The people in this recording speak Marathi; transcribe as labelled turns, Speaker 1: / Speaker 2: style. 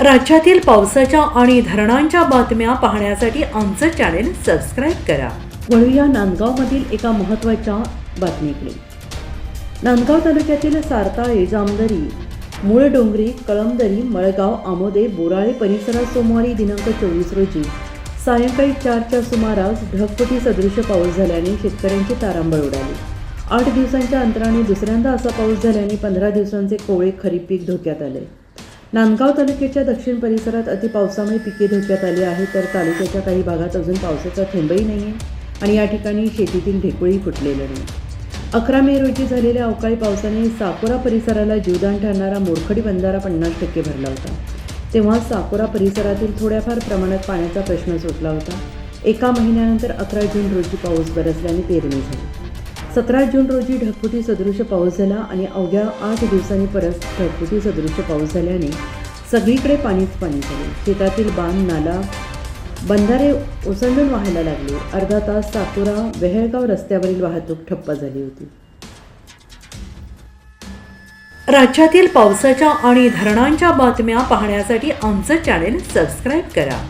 Speaker 1: राज्यातील पावसाच्या आणि धरणांच्या बातम्या पाहण्यासाठी आमचं चॅनेल सबस्क्राईब करा. वळूया नांदगावमधील एका महत्त्वाच्या बातमीकडे नांदगाव तालुक्यातील सारताळे जामदरी मूळ डोंगरी कळमदरी मळगाव आमोदे बोराळे परिसरात सोमवारी दिनांक चोवीस रोजी सायंकाळी चारच्या सुमारास ढगफुटी सदृश पाऊस झाल्याने शेतकऱ्यांची तारांबळ उडाली. आठ दिवसांच्या अंतराने दुसऱ्यांदा असा पाऊस झाल्याने पंधरा दिवसांचे कोवळे खरीप पीक धोक्यात आले. नांदगाव तालुक्याच्या दक्षिण परिसरात अतिपावसामुळे पिके धोक्यात आली आहेत तर तालुक्याच्या काही भागात अजून पावसाचा थेंबही नाही आहे आणि या ठिकाणी शेतीतील ढेकुळी फुटलेलं नाही. अकरा मे रोजी झालेल्या अवकाळी पावसाने साकोरा परिसराला जीवदान ठरणारा मोरखडी बंधारा पन्नास टक्के भरला होता. तेव्हा साकोरा परिसरातील थोड्याफार प्रमाणात पाण्याचा प्रश्न सुटला होता. एका महिन्यानंतर अकरा जून रोजी पाऊस बरसल्याने पेरणी झाली. सतरा जून रोजी ढगफुटी सदृश पाऊस झाला आणि अवघ्या आठ दिवसांनी परत ढगफुटी सदृश पाऊस झाल्याने सगळीकडे पाणीच पाणी झाले. शेतातील बांध नाला बंधारे ओसंडून व्हायला लागले. अर्धा तास सातुरा वेहळगाव रस्त्यावरील वाहतूक ठप्प झाली होती. राज्यातील पावसाच्या आणि धरणांच्या बातम्या पाहण्यासाठी आमचं चॅनेल सबस्क्राईब करा.